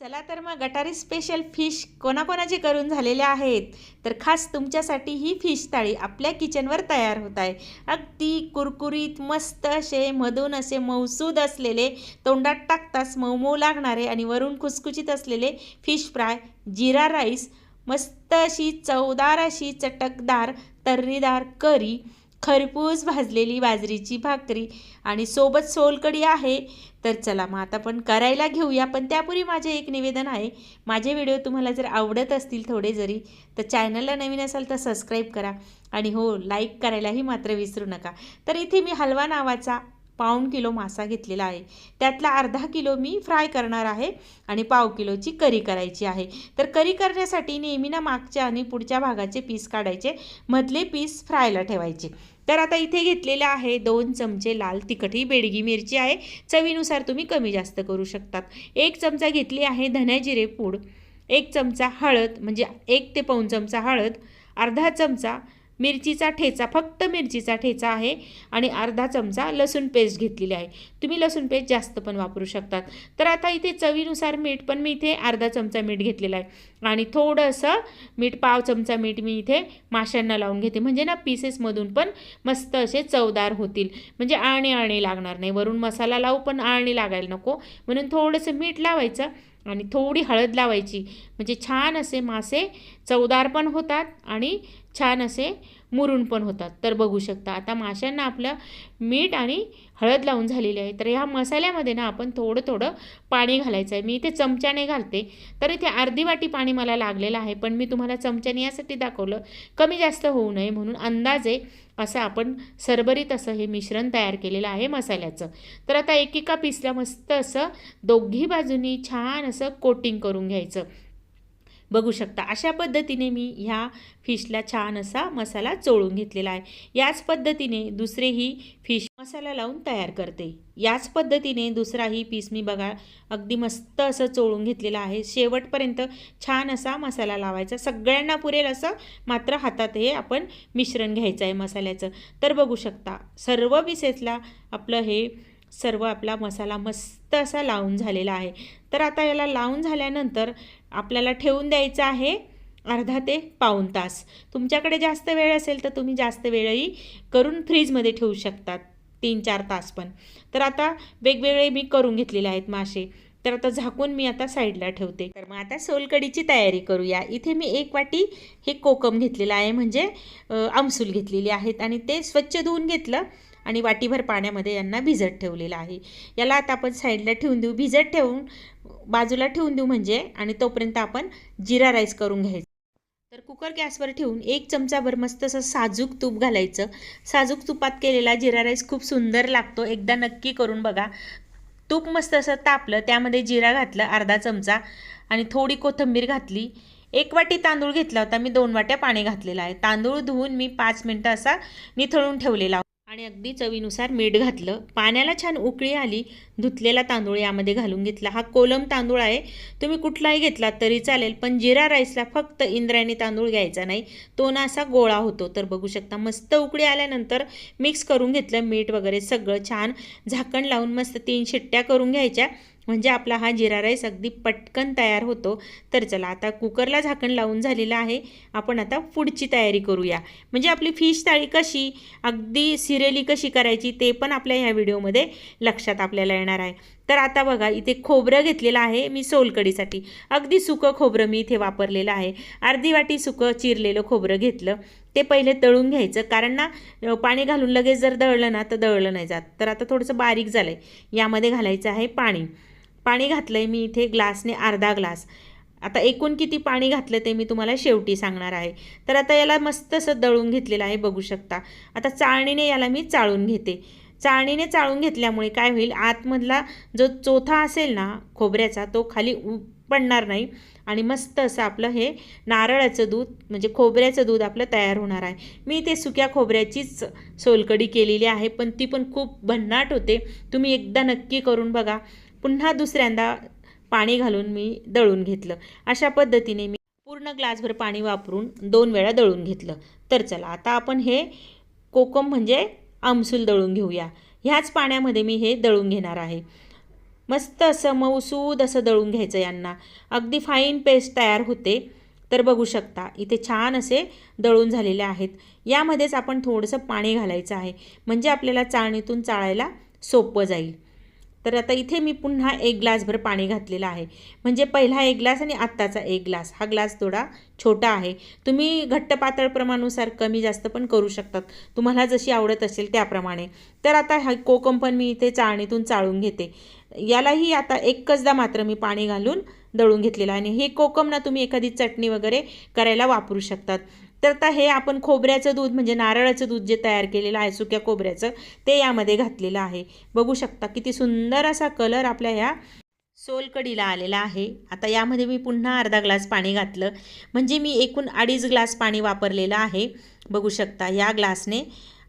चला तर मग गटारी स्पेशल फिश कोणाकोणाचे करून झालेले आहेत? तर खास तुमच्यासाठी ही फिश थाळी आपल्या किचनवर तयार होत आहे. अगदी कुरकुरीत मस्त असे मधून असे मौसूद असलेले तोंडात टाकताच मऊ मऊ लागणारे आणि वरून खुसखुशीत असलेले फिश फ्राय जिरा राईस मस्त अशी चवदार अशी चटकदार तर्रीदार करी खरपूस भाजलेली बाजरीची भाकरी आणि सोबत सोलकडी आहे तर चला मग आता आपण करायला घेऊया. पण त्यापूर्वी माझे एक निवेदन आहे माझे व्हिडिओ तुम्हाला जर आवडत असतील थोडे जरी तर चॅनलला नवीन असाल तर सबस्क्राईब करा. आणि हो लाईक करायलाही मात्र विसरू नका. तर इथे मी हलवा नावाचा पाऊण किलो मासा घेतलेला आहे. त्यातला अर्धा किलो मी फ्राय करणार आहे आणि पाव किलोची करी करायची आहे. तर करी करण्यासाठी नेहमी ना मागच्या आणि पुढच्या भागाचे पीस काढायचे. मधले पीस फ्रायला ठेवायचे. तर आता इथे घेतलेलं आहे दोन चमचे लाल तिखट ही बेडगी मिरची आहे. चवीनुसार तुम्ही कमी जास्त करू शकतात. एक चमचा घेतली आहे धन्या जिरे पूड. एक चमचा हळद म्हणजे एक ते पाऊण चमचा हळद. अर्धा चमचा मिरचीचा ठेचा फक्त मिरचीचा ठेचा आहे आणि अर्धा चमचा लसूण पेस्ट घेतलेली आहे. तुम्ही लसूण पेस्ट जास्त पण वापरू शकतात. तर आता इथे चवीनुसार मीठ पण मी इथे अर्धा चमचा मीठ घेतलेला आहे. आणि थोडंसं मीठ पाव चमचा मीठ मी इथे माशांना लावून घेते. म्हणजे ना पीसेसमधून पण मस्त असे चवदार होतील. म्हणजे आळणी आळणी लागणार नाही. वरून मसाला लावू पण आळणी लागायला नको. म्हणून थोडंसं मीठ लावायचं आणि थोडी हळद लावायची. म्हणजे छान असे मासे चवदार पण होतात आणि छान असे मुरून पण होतात. तर बघू शकता आता माशांना आपलं मीठ आणि हळद लावून झालेली आहे. तर ह्या मसाल्यामध्ये ना आपण थोडं थोडं पाणी घालायचं आहे मी इथे चमच्याने घालते. तर इथे अर्धी वाटी पाणी मला लागलेलं आहे पण मी तुम्हाला चमच्याने यासाठी दाखवलं कमी जास्त होऊ नये म्हणून अंदाजे असं आपण सरभरीत असं हे मिश्रण तयार केलेलं आहे मसाल्याचं. तर आता एकेका पीसला मस्त असं दोघी बाजूनी छान असं कोटिंग करून घ्यायचं. बघू शकता. अशा पद्धतीने मी ह्या फिशला छान असा मसाला चोळून घेतलेला आहे. याच पद्धतीने दुसरेही फिश मसाला लावून तयार करते. याच पद्धतीने दुसराही पीस मी बघा अगदी मस्त असं चोळून घेतलेला आहे. शेवटपर्यंत छान असा मसाला लावायचा. सगळ्यांना पुरेल असं मात्र हातात हे आपण मिश्रण घ्यायचं आहे मसाल्याचं. तर बघू शकता सर्व पीसेसला आपलं हे सर्व आपला मसाला मस्त असा लावून झालेला आहे. तर आता याला लावून झाल्यानंतर आपल्याला ठेवून द्यायचं आहे अर्धा ते पाऊण तास. तुमच्याकडे जास्त वेळ असेल तर तुम्ही जास्त वेळही करून फ्रीजमध्ये ठेवू शकतात तीन चार तास पण. तर आता वेगवेगळे मी करून घेतलेले आहेत मासे. तर आता झाकून मी आता साईडला ठेवते. तर मग आता सोलकडीची तयारी करूया. इथे मी एक वाटी हे कोकम घेतलेलं आहे म्हणजे आमसूल घेतलेली आहेत आणि ते स्वच्छ धुवून घेतलं आणि वाटीभर पाण्यामध्ये यांना भिजत ठेवलेलं आहे. याला आता आपण साईडला ठेवून देऊ. भिजत ठेवून बाजूला ठेवून देऊ म्हणजे आणि तोपर्यंत आपण जिरा राईस करून घ्यायचं. तर कुकर गॅसवर ठेवून एक चमचाभर मस्त असं साजूक तूप घालायचं. साजूक तुपात केलेला जिरा राईस खूप सुंदर लागतो. एकदा नक्की करून बघा. तूप मस्त असं तापलं त्यामध्ये जिरा घातलं अर्धा चमचा आणि थोडी कोथिंबीर घातली. एक वाटी तांदूळ घेतला होता मी दोन वाट्या पाणी घातलेलं आहे. तांदूळ धुवून मी पाच मिनटं असा निथळून ठेवलेला आणि अगदी चवीनुसार मीठ घातलं. पाण्याला छान उकळी आली धुतलेला तांदूळ यामध्ये घालून घेतला. हा कोलम तांदूळ आहे. तुम्ही कुठलाही घेतला तरी चालेल पण जिरा राईसला फक्त इंद्रायणी तांदूळ घ्यायचा नाही. तो ना असा गोळा होतो. तर बघू शकता मस्त उकळी आल्यानंतर मिक्स करून घेतलं. मीठ वगैरे सगळं छान झाकण लावून मस्त तीन शिट्ट्या करून घ्यायच्या. म्हणजे आपला हा जिरा राईस अगदी पटकन तयार होतो. तर चला आता कुकरला झाकण लावून झालेलं आहे. आपण आता पुढची तयारी करूया. म्हणजे आपली फिश थाळी कशी अगदी सिरेली कशी करायची ते पण आपल्या ह्या व्हिडिओमध्ये लक्षात आपल्याला येणार आहे. तर आता बघा इथे खोबरं घेतलेलं आहे मी सोलकडीसाठी. अगदी सुकं खोबरं मी इथे वापरलेलं आहे. अर्धी वाटी सुकं चिरलेलं खोबरं घेतलं. ते पहिले तळून घ्यायचं. कारण ना पाणी घालून लगेच जर दळलं ना तर दळलं नाही जात. तर आता थोडंसं बारीक झालं आहे यामध्ये घालायचं आहे पाणी. पाणी घातलं आहे मी इथे ग्लासने अर्धा ग्लास. आता एकूण किती पाणी घातलं ते मी तुम्हाला शेवटी सांगणार आहे. तर आता याला मस्त असं दळून घेतलेलं आहे बघू शकता. आता चाळणीने याला मी चाळून घेते. चाळणीने चाळून घेतल्यामुळे काय होईल आतमधला जो चोथा असेल ना खोबऱ्याचा तो खाली पडणार नाही. आणि मस्त असं आपलं हे नारळाचं दूध म्हणजे खोबऱ्याचं दूध आपलं तयार होणार आहे. मी ते सुक्या खोबऱ्याचीच सोलकडी केलेली आहे पण ती पण खूप भन्नाट होते. तुम्ही एकदा नक्की करून बघा. पुन्हा दुसऱ्यांदा पाणी घालून मी दळून घेतलं. अशा पद्धतीने मी पूर्ण ग्लासभर पाणी वापरून दोन वेळा दळून घेतलं. तर चला आता आपण हे कोकम म्हणजे आमसूल दळून घेऊया. ह्याच पाण्यामध्ये मी हे दळून घेणार आहे. मस्त असं मऊसूद असं दळून घ्यायचं यांना. अगदी फाईन पेस्ट तयार होते. तर बघू शकता इथे छान असे दळून झालेले आहेत. यामध्येच आपण थोडंसं पाणी घालायचं आहे. म्हणजे आपल्याला चाळणीतून चाळायला सोपं जाईल. तर आता इथे मी पुन्हा एक ग्लासभर पाणी घातलेलं आहे. म्हणजे पहिला एक ग्लास आणि आत्ताचा एक ग्लास. हा ग्लास थोडा छोटा आहे. तुम्ही घट्ट पातळ प्रमाणानुसार कमी जास्त पण करू शकतात. तुम्हाला जशी आवडत असेल त्याप्रमाणे. तर आता हा कोकम पण मी इथे चाळणीतून चाळून घेते. यालाही आता एकचदा मात्र मी पाणी घालून दळून घेतलेलं आहे. आणि हे कोकम ना तुम्ही एखादी चटणी वगैरे करायला वापरू शकतात. तर आता हे आपण खोबऱ्याचं दूध म्हणजे नारळाचं दूध जे तयार केलेलं आहे सुक्या खोबऱ्याचं ते यामध्ये घातलेलं आहे. बघू शकता किती सुंदर असा कलर आपल्या ह्या सोलकडीला आलेला आहे. आता यामध्ये मी पुन्हा अर्धा ग्लास पाणी घातलं. म्हणजे मी एकूण अडीच ग्लास पाणी वापरलेलं आहे. बघू शकता या ग्लासने.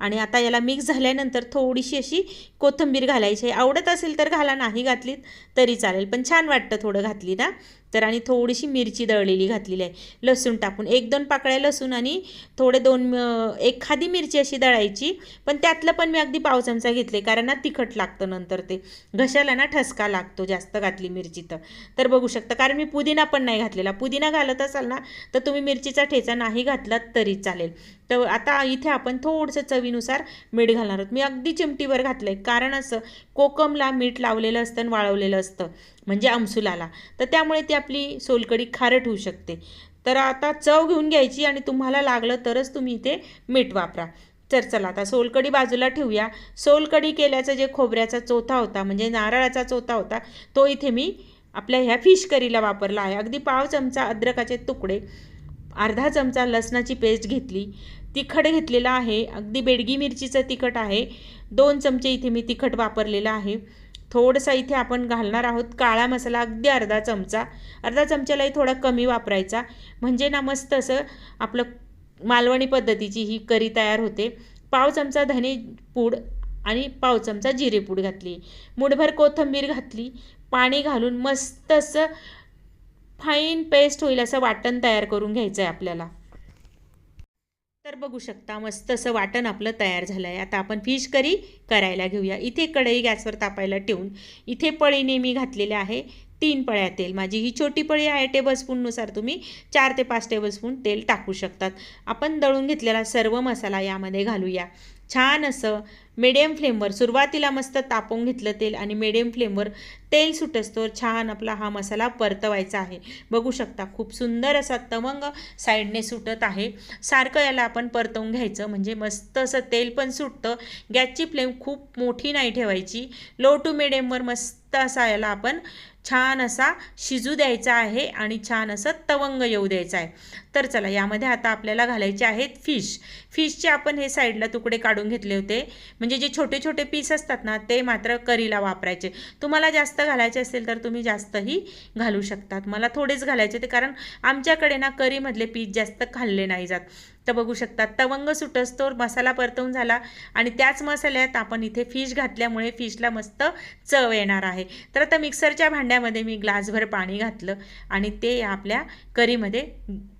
आणि आता याला मिक्स झाल्यानंतर थोडीशी अशी कोथिंबीर घालायची. आहे आवडत असेल तर घाला नाही घातलीत तरी चालेल. पण छान वाटतं थोडं घातली ना तर आणि थोडीशी मिरची दळलेली घातलेली आहे. लसूण टाकून. एक दोन पाकळ्या लसूण आणि थोडे दोन एखादी मिरची अशी दळायची. पण त्यातलं पण मी अगदी पाव चमचा घेतले कारण ना तिखट लागतं नंतर ते. घशाला ना ठसका लागतो जास्त घातली मिरची तर. तर बघू शकता. कारण मी पुदिना पण नाही घातलेला. पुदिना घालत असाल ना तर तुम्ही मिरचीचा ठेचा नाही घातलात तरी चालेल. तर आता इथे आपण थोडंसं चवीनुसार मीठ घालणार आहोत. मी अगदी चिमटीवर घातलं आहे कारण असं कोकमला मीठ लावलेलं असतं आणि वाळवलेलं असतं. म्हणजे आमसुलाला. तर त्यामुळे त्या आपली सोलकडी खारट होऊ शकते. तर आता चव घेऊन घ्यायची आणि तुम्हाला लागलं तरच तुम्ही इथे मीठ वापरा. तर चला आता सोलकडी बाजूला ठेवूया. सोलकडी केल्याचं जे खोबऱ्याचा चोथा होता म्हणजे नारळाचा चोथा होता तो इथे मी आपल्या ह्या फिश करीला वापरला आहे. अगदी पाव चमचा अद्रकाचे तुकडे अर्धा चमचा लसणाची पेस्ट घेतली. तिखट घेतलेलं आहे. अगदी बेडगी मिरचीचं तिखट आहे. दोन चमचे इथे मी तिखट वापरलेलं आहे. थोडंसं इथे आपण घालणार आहोत. काळा मसाला अगदी अर्धा चमचा. अर्धा चमच्यालाही थोडा कमी वापरायचा. म्हणजे ना मस्त असं आपलं मालवणी पद्धतीची ही करी तयार होते. पाव चमचा धने पूड आणि पाव चमचा जिरे पूड घातली. मुठभर कोथिंबीर घातली. पाणी घालून मस्त असं फाईन पेस्ट होईल असं वाटण तयार करून घ्यायचं आहे आपल्याला. तर बघू शकता मस्त असं वाटण आपलं तयार झालं आहे आता आपण फिश करी करायला घेऊया. इथे कढई गॅसवर तापायला ठेवून इथे पळीने मी घातलेले आहे. तीन पळ्या तेल. माझी ही छोटी पळी आहे टेबलस्पूननुसार तुम्ही चार ते पाच टेबलस्पून तेल टाकू शकतात. आपण दळून घेतलेला सर्व मसाला यामध्ये घालूया. छान असं मिडियम फ्लेमवर सुरुवातीला मस्त तापवून घेतलं तेल आणि मिडियम फ्लेमवर तेल सुटस्तोवर छान आपला हा मसाला परतवायचा आहे. बघू शकता खूप सुंदर असा तवंग साईडने सुटत आहे. सारखं याला आपण परतवून घ्यायचं. म्हणजे मस्त असं तेल पण सुटतं. गॅसची फ्लेम खूप मोठी नाही ठेवायची. लो टू मिडियमवर मस्त असा याला आपण छान असा शिजू द्यायचा आहे आणि छान असं तवंग येऊ द्यायचा आहे. तर चला यामध्ये आता आपल्याला घालायचे आहेत फिश फिशचे आपण हे साईडला तुकडे काढून घेतले होते. म्हणजे जे छोटे छोटे पीस असतात ना ते मात्र करीला वापरायचे. तुम्हाला जास्त घालायचे असेल तर तुम्ही जास्तही घालू शकतात. मला थोडेच घालायचे ते कारण आमच्याकडे ना करीमधले पीस जास्त खाल्ले नाही जात. तर बघू शकता. तवंग सुटस्तोर मसाला परतवून झाला आणि त्याच मसाल्यात आपण इथे फिश घातल्यामुळे फिशला मस्त चव येणार आहे. तर आता मिक्सरच्या भांड्यामध्ये मी ग्लासभर पाणी घातलं आणि ते आपल्या करीमध्ये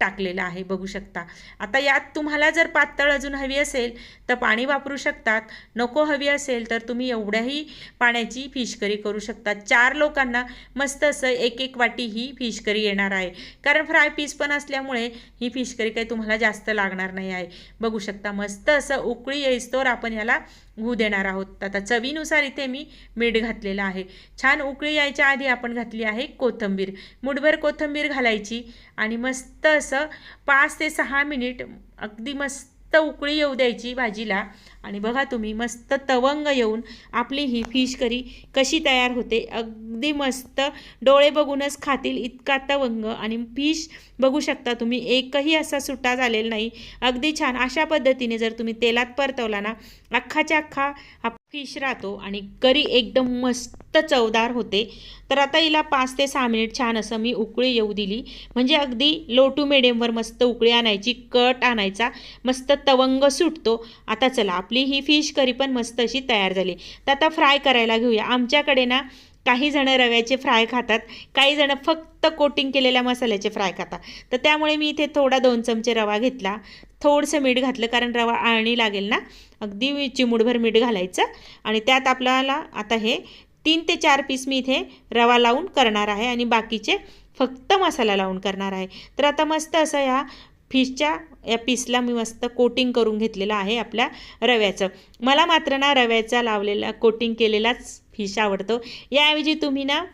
टाकलेलं आहे. बघू शकता. आता यात तुम्हाला जर पातळ अजून हवी असेल तर पाणी वापरू शकतात. नको हवी असेल तर तुम्ही एवढ्याही पाण्याची फिश करी करू शकता चार लोकांना मस्त असं एक एक वाटी ही फिश करी येणार आहे. कारण फ्राय पीस पण असल्यामुळे ही फिश करी काही तुम्हाला जास्त लागणार नाही आहे. बघू शकता मस्त असं उकळी येईस्तोर आपण याला होऊ देणार आहोत. आता चवीनुसार इथे मी मीठ घातलेलं आहे. छान उकळी यायच्या आधी आपण घातली आहे कोथिंबीर. मुठभर कोथिंबीर घालायची आणि मस्त असं पाच ते सहा मिनिट अगदी मस्त उकळी येऊ द्यायची भाजीला. आणि बघा तुम्ही मस्त तवंग येऊन आपली ही फिश करी कशी तयार होते. अगदी मस्त डोळे बघूनच खातील इतका तवंग. आणि फिश बघू शकता तुम्ही एकही असा सुट्टा झालेला नाही. अगदी छान. अशा पद्धतीने जर तुम्ही तेलात परतवला ना अख्खाच्या अख्खा हा फिश राहतो आणि करी एकदम मस्त चवदार होते. तर आता हिला पाच ते सहा मिनिट छान असं मी उकळी येऊ दिली. म्हणजे अगदी लो टू मिडियमवर मस्त उकळी आणायची कट आणायचा मस्त तवंग सुटतो. आता चला आपली ही फिश करी पण मस्त अशी तयार झाली. तर आता फ्राय करायला घेऊया. आमच्याकडे ना काही जणं रव्याचे फ्राय खातात काही जणं फक्त कोटिंग केलेल्या मसाल्याचे फ्राय खातात. तर त्यामुळे मी इथे थोडा दोन चमचे रवा घेतला. थोडंसं मीठ घातलं कारण रवा आळणी लागेल ना अगदी चिमूडभर मीठ घालायचं. आणि त्यात आपल्याला आता हे तीन ते चार पीस मी इथे रवा लावून करणार आहे आणि बाकीचे फक्त मसाला लावून करणार आहे. तर आता मस्त असं ह्या फिशच्या या पीसला मी मस्त कोटिंग करून घेतलेलं आहे आपल्या रव्याचं. मला मात्र ना रव्याचा लावलेला कोटिंग केलेलाच फिश आवडतो. याऐवजी तुम्ही ना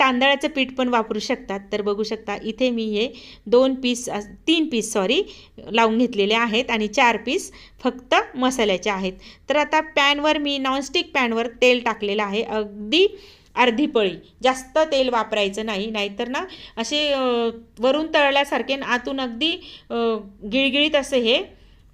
तांदळाचं पीठ पण वापरू शकतात. तर बघू शकता इथे मी हे दोन पीस तीन पीस सॉरी लावून घेतलेले आहेत आणि चार पीस फक्त मसाल्याचे आहेत. तर आता पॅनवर मी नॉनस्टिक पॅनवर तेल टाकलेलं आहे. अगदी अर्धी पळी. जास्त तेल वापरायचं नाही. नाहीतर ना असे वरून तळल्यासारखे आतून अगदी गिळगिळीत असे हे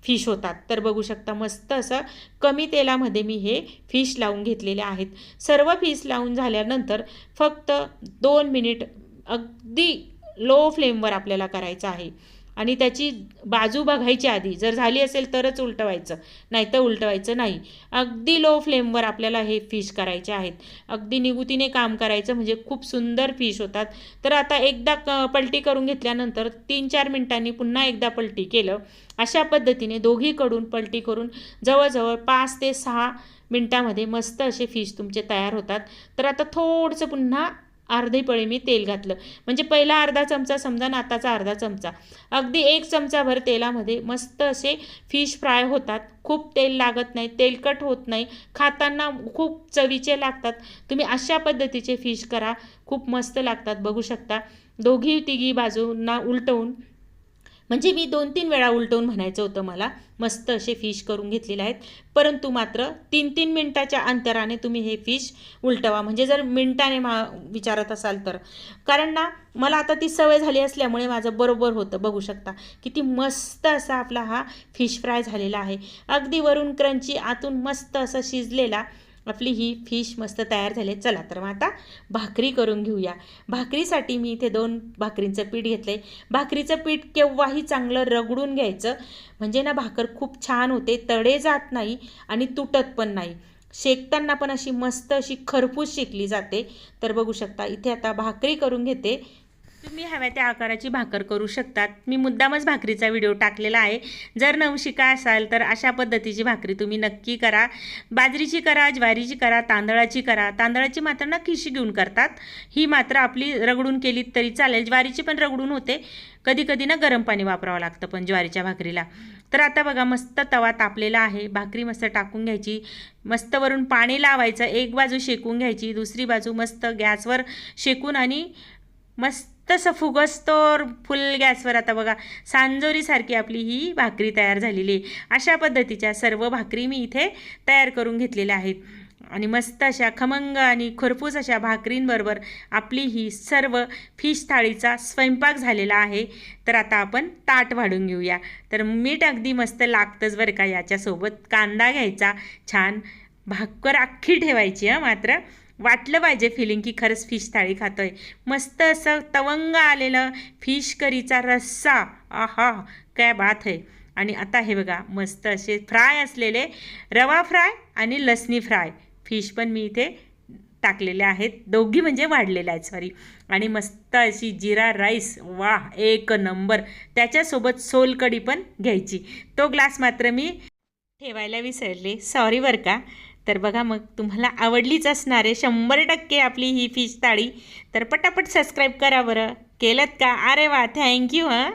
फिश होतात. तर बघू शकता मस्त असं कमी तेलामध्ये मी हे फिश लावून घेतलेले आहेत. सर्व फिश लावून झाल्यानंतर फक्त दोन मिनिट अगदी लो फ्लेमवर आपल्याला करायचं आहे. आणि त्याची बाजू बघायची आधी जर झाली असेल तरच उलटवायचं नाही तर उलटवायचं नाही. अगदी लो फ्लेमवर आपल्याला हे फिश करायचे आहेत. अगदी निगुतीने काम करायचं म्हणजे खूप सुंदर फिश होतात. तर आता एकदा क पलटी करून घेतल्यानंतर तीन चार मिनिटांनी पुन्हा एकदा पलटी केलं. अशा पद्धतीने दोघीकडून पलटी करून जवळजवळ पाच ते सहा मिनटामध्ये मस्त असे फिश तुमचे तयार होतात. तर आता थोडंसं पुन्हा अर्धे पळी मी तेल घातलं. म्हणजे पहिला अर्धा चमचा समजा नाताचा आताचा अर्धा चमचा. अगदी एक चमचाभर तेलामध्ये मस्त असे फिश फ्राय होतात. खूप तेल लागत नाही तेलकट होत नाही. खाताना खूप चवीचे लागतात. तुम्ही अशा पद्धतीचे फिश करा. खूप मस्त लागतात बघू शकता. दोघी तिघी बाजूंना उलटवून म्हणजे मी दोन तीन वेळा उलटवून म्हणायचं होतं मला मस्त असे फिश करून घेतलेले आहेत. परंतु मात्र तीन तीन मिनटाच्या अंतराने तुम्ही हे फिश उलटवा. म्हणजे जर मिनटाने मा विचारत असाल तर. कारण ना मला आता ती सवय झाली असल्यामुळे माझं बरोबर होतं. बघू शकता. किती मस्त असा आपला हा फिश फ्राय झालेला आहे. अगदी वरून क्रंची आतून मस्त असं शिजलेला आपली ही फिश मस्त तयार झाली चला तर मग आता भाकरी करून घेऊया. भाकरीसाठी मी इथे दोन भाकरींचं पीठ घेतलं आहे भाकरीचं पीठ केव्हाही चांगलं रगडून घ्यायचं. म्हणजे ना भाकर खूप छान होते तडे जात नाही आणि तुटत पण नाही. शेकताना पण अशी मस्त अशी खरपूस शेकली जाते. तर बघू शकता इथे आता भाकरी करून घेते. तुम्ही हव्या त्या आकाराची भाकर करू शकतात. मी मुद्दामच भाकरीचा व्हिडिओ टाकलेला आहे. जर नवशिका असाल तर अशा पद्धतीची भाकरी तुम्ही नक्की करा. बाजरीची करा ज्वारीची करा तांदळाची करा. तांदळाची मात्र ना खिशी घेऊन करतात. ही मात्र आपली रगडून केली तरी चालेल. ज्वारीची पण रगडून होते. कधी कधी ना गरम पाणी वापरावं लागतं पण ज्वारीच्या भाकरीला. तर आता बघा मस्त तवा तापलेला आहे. भाकरी मस्त टाकून घ्यायची. मस्त वरून पाणी लावायचं. एक बाजू शेकून घ्यायची. दुसरी बाजू मस्त गॅसवर शेकून आणि मस्त तसं फुगस्तोर फुल गॅसवर आता बघा सांजोरीसारखी आपली ही भाकरी तयार झालेली आहे. अशा पद्धतीच्या सर्व भाकरी मी इथे तयार करून घेतलेल्या आहेत. आणि मस्त अशा खमंग आणि खरपूस अशा भाकरींबरोबर आपली ही सर्व फिश थाळीचा स्वयंपाक झालेला आहे. तर आता आपण ताट वाढून घेऊया. तर मीठ अगदी मस्त लागतंच बरं का याच्यासोबत. कांदा घ्यायचा छान भाकर अख्खी ठेवायची हां मात्र. वाटलं पाहिजे फिलिंग की खरंच फिश थाळी खातो आहे मस्त असं तवंग आलेलं फिश करीचा रस्सा. आहा काय बात आहे. आणि आता हे बघा मस्त असे फ्राय असलेले रवा फ्राय आणि लसणी फ्राय फिश पण मी इथे टाकलेले आहेत. दोघी म्हणजे वाढलेल्या आहेत सॉरी आणि मस्त अशी जिरा राईस वा एक नंबर. त्याच्यासोबत सोलकडी पण घ्यायची. तो ग्लास मात्र मी ठेवायला विसरले. सॉरी बरं का. तर बघा मग तुम्हाला आवडलीच असणार आहे. शंभर टक्के आपली ही फिश थाळी. तर पटापट सबस्क्राईब करा बरं. केलं का? अरे वा थँक्यू हां.